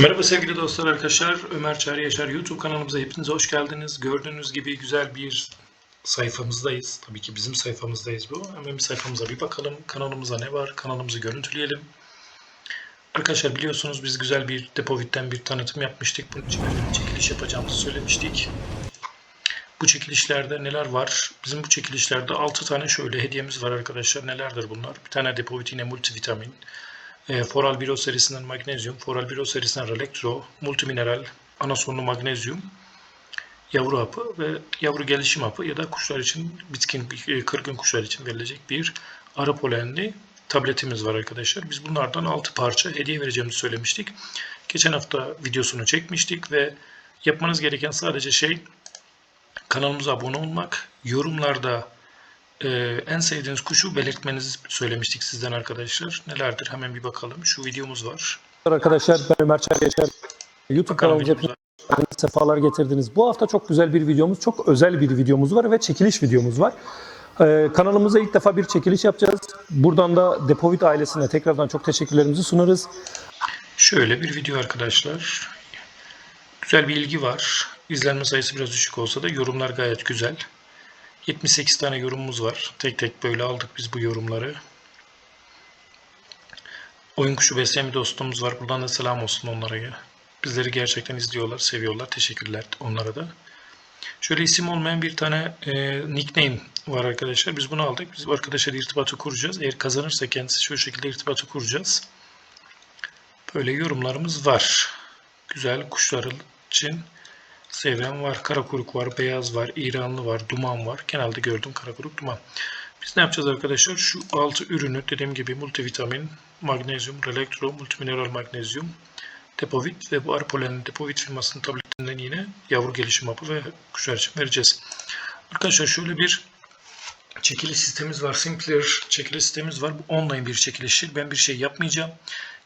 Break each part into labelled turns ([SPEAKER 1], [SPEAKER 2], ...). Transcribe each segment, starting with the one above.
[SPEAKER 1] Merhaba sevgili dostlar arkadaşlar. Ömer Çağrı Yaşar YouTube kanalımıza hepiniz hoş geldiniz. Gördüğünüz gibi güzel bir sayfamızdayız. Tabii ki bizim sayfamızdayız bu. Hemen bir sayfamıza bir bakalım. Kanalımıza ne var? Kanalımızı görüntüleyelim. Arkadaşlar biliyorsunuz biz güzel bir Depovit'ten bir tanıtım yapmıştık. Bunun için bir çekiliş yapacağımızı söylemiştik. Bu çekilişlerde neler var? Bizim bu çekilişlerde 6 tane şöyle hediyemiz var arkadaşlar. Nelerdir bunlar? Bir tane Depovit yine multivitamin. E, Foral Biro serisinden magnezyum, Foral Biro serisinden Relektro, multimineral, anasonlu magnezyum, yavru hapı ve yavru gelişim hapı ya da kuşlar için, bitkin e, kırgın kuşlar için verilecek bir arı polenli tabletimiz var arkadaşlar. Biz bunlardan 6 parça hediye vereceğimizi söylemiştik. Geçen hafta videosunu çekmiştik ve yapmanız gereken sadece şey kanalımıza abone olmak, yorumlarda ee, en sevdiğiniz kuşu belirtmenizi söylemiştik sizden arkadaşlar. Nelerdir? Hemen bir bakalım. Şu videomuz var.
[SPEAKER 2] Arkadaşlar ben Ömer Yaşar. YouTube kanalımıza hepiniz sefalar getirdiniz. Bu hafta çok güzel bir videomuz, çok özel bir videomuz var ve çekiliş videomuz var. Ee, kanalımıza ilk defa bir çekiliş yapacağız. Buradan da Depovit ailesine tekrardan çok teşekkürlerimizi sunarız.
[SPEAKER 1] Şöyle bir video arkadaşlar. Güzel bir ilgi var. İzlenme sayısı biraz düşük olsa da yorumlar gayet güzel. 78 tane yorumumuz var. Tek tek böyle aldık biz bu yorumları. Oyun kuşu besleyen bir dostumuz var. Buradan da selam olsun onlara. ya. Bizleri gerçekten izliyorlar, seviyorlar. Teşekkürler onlara da. Şöyle isim olmayan bir tane e, nickname var arkadaşlar. Biz bunu aldık. Biz bu arkadaşla irtibatı kuracağız. Eğer kazanırsa kendisi şu şekilde irtibatı kuracağız. Böyle yorumlarımız var. Güzel kuşlar için seven var. Karakuruk var, beyaz var, İranlı var, duman var. Genelde gördüm karakuruk, duman. Biz ne yapacağız arkadaşlar? Şu altı ürünü dediğim gibi multivitamin, magnezyum, relektro, multimineral magnezyum, depovit ve bu arpolenin depovit firmasının tabletinden yine yavru gelişim hapı ve kuşlar için vereceğiz. Arkadaşlar şöyle bir çekiliş sistemimiz var. Simpler çekiliş sistemimiz var. Bu online bir çekiliştir. Ben bir şey yapmayacağım.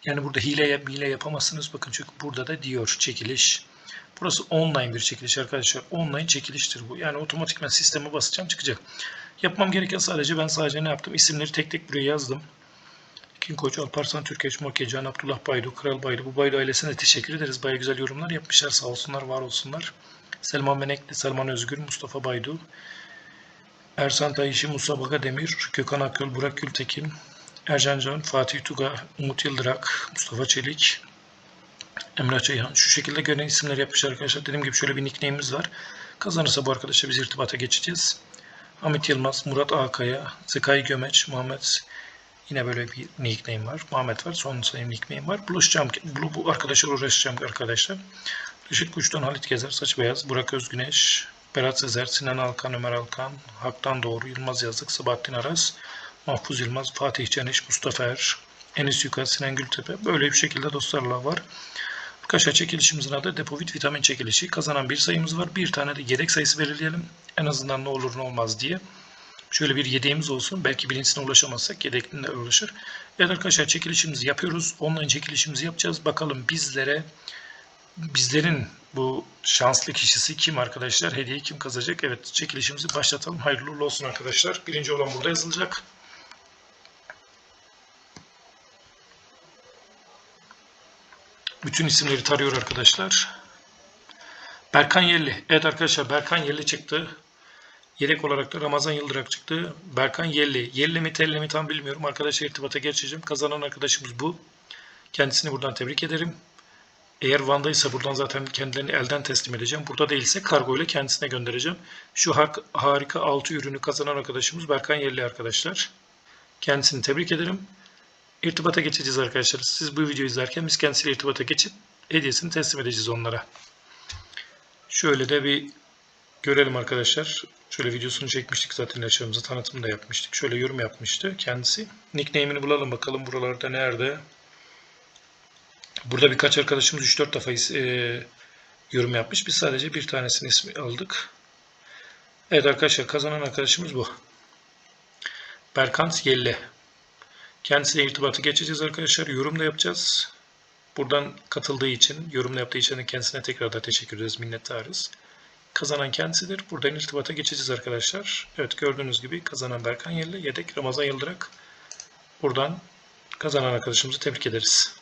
[SPEAKER 1] Yani burada hile, hile yapamazsınız. Bakın çünkü burada da diyor çekiliş. Burası online bir çekiliş arkadaşlar. Online çekiliştir bu. Yani otomatikman sisteme basacağım çıkacak. Yapmam gereken sadece ben sadece ne yaptım? İsimleri tek tek buraya yazdım. King Koç, Alparslan Türkeş, Morke, Can Abdullah Baydu, Kral Baydu. Bu Baydu ailesine teşekkür ederiz. Baya güzel yorumlar yapmışlar. Sağ olsunlar, var olsunlar. Selman Menekli, Selman Özgür, Mustafa Baydu, Ersan Tayişi, Musa Bagademir, Gökhan Akyol, Burak Gültekin, Ercan Can, Fatih Tuga, Umut Yıldırak, Mustafa Çelik, Emrah Ceyhan. Şu şekilde gören isimler yapmış arkadaşlar. Dediğim gibi şöyle bir nickname'imiz var. Kazanırsa bu arkadaşla biz irtibata geçeceğiz. Hamit Yılmaz, Murat Akaya, Zekai Gömeç, Muhammed yine böyle bir nickname var. Muhammed var. Son sayım nickname var. Buluşacağım. Bu, bu arkadaşlar uğraşacağım arkadaşlar. Reşit Kuş'tan Halit Gezer, Saç Beyaz, Burak Özgüneş, Berat Sezer, Sinan Alkan, Ömer Alkan, Haktan Doğru, Yılmaz Yazık, Sabahattin Aras, Mahfuz Yılmaz, Fatih Caniş, Mustafa Er, Enis Yuka, Sinan Gültepe. Böyle bir şekilde dostlarla var. Arkadaşlar çekilişimizin adı Depovit Vitamin Çekilişi. Kazanan bir sayımız var. Bir tane de yedek sayısı belirleyelim. En azından ne olur ne olmaz diye. Şöyle bir yedeğimiz olsun. Belki birincisine ulaşamazsak yedekliğine ulaşır. Evet arkadaşlar çekilişimizi yapıyoruz. Online çekilişimizi yapacağız. Bakalım bizlere bizlerin bu şanslı kişisi kim arkadaşlar? Hediyeyi kim kazanacak? Evet çekilişimizi başlatalım. Hayırlı olsun arkadaşlar. Birinci olan burada yazılacak. Bütün isimleri tarıyor arkadaşlar. Berkan Yelli. Evet arkadaşlar Berkan Yelli çıktı. Yedek olarak da Ramazan Yıldırak çıktı. Berkan Yelli. Yelli mi telli mi tam bilmiyorum. Arkadaşlar irtibata geçeceğim. Kazanan arkadaşımız bu. Kendisini buradan tebrik ederim. Eğer Van'daysa buradan zaten kendilerini elden teslim edeceğim. Burada değilse kargo ile kendisine göndereceğim. Şu har- harika 6 ürünü kazanan arkadaşımız Berkan Yelli arkadaşlar. Kendisini tebrik ederim. İrtibata geçeceğiz arkadaşlar. Siz bu videoyu izlerken biz kendisiyle irtibata geçip hediyesini teslim edeceğiz onlara. Şöyle de bir görelim arkadaşlar. Şöyle videosunu çekmiştik zaten yaşamımızı tanıtımını da yapmıştık. Şöyle yorum yapmıştı kendisi. Nickname'ini bulalım bakalım buralarda nerede. Burada birkaç arkadaşımız 3-4 defa e, yorum yapmış. Biz sadece bir tanesini ismi aldık. Evet arkadaşlar kazanan arkadaşımız bu. Berkant Yelle. Kendisiyle irtibatı geçeceğiz arkadaşlar. Yorum da yapacağız. Buradan katıldığı için, yorum yaptığı için kendisine tekrar da teşekkür ederiz, minnettarız. Kazanan kendisidir. Buradan irtibata geçeceğiz arkadaşlar. Evet gördüğünüz gibi kazanan Berkan Yelli, yedek Ramazan Yıldırak. Buradan kazanan arkadaşımızı tebrik ederiz.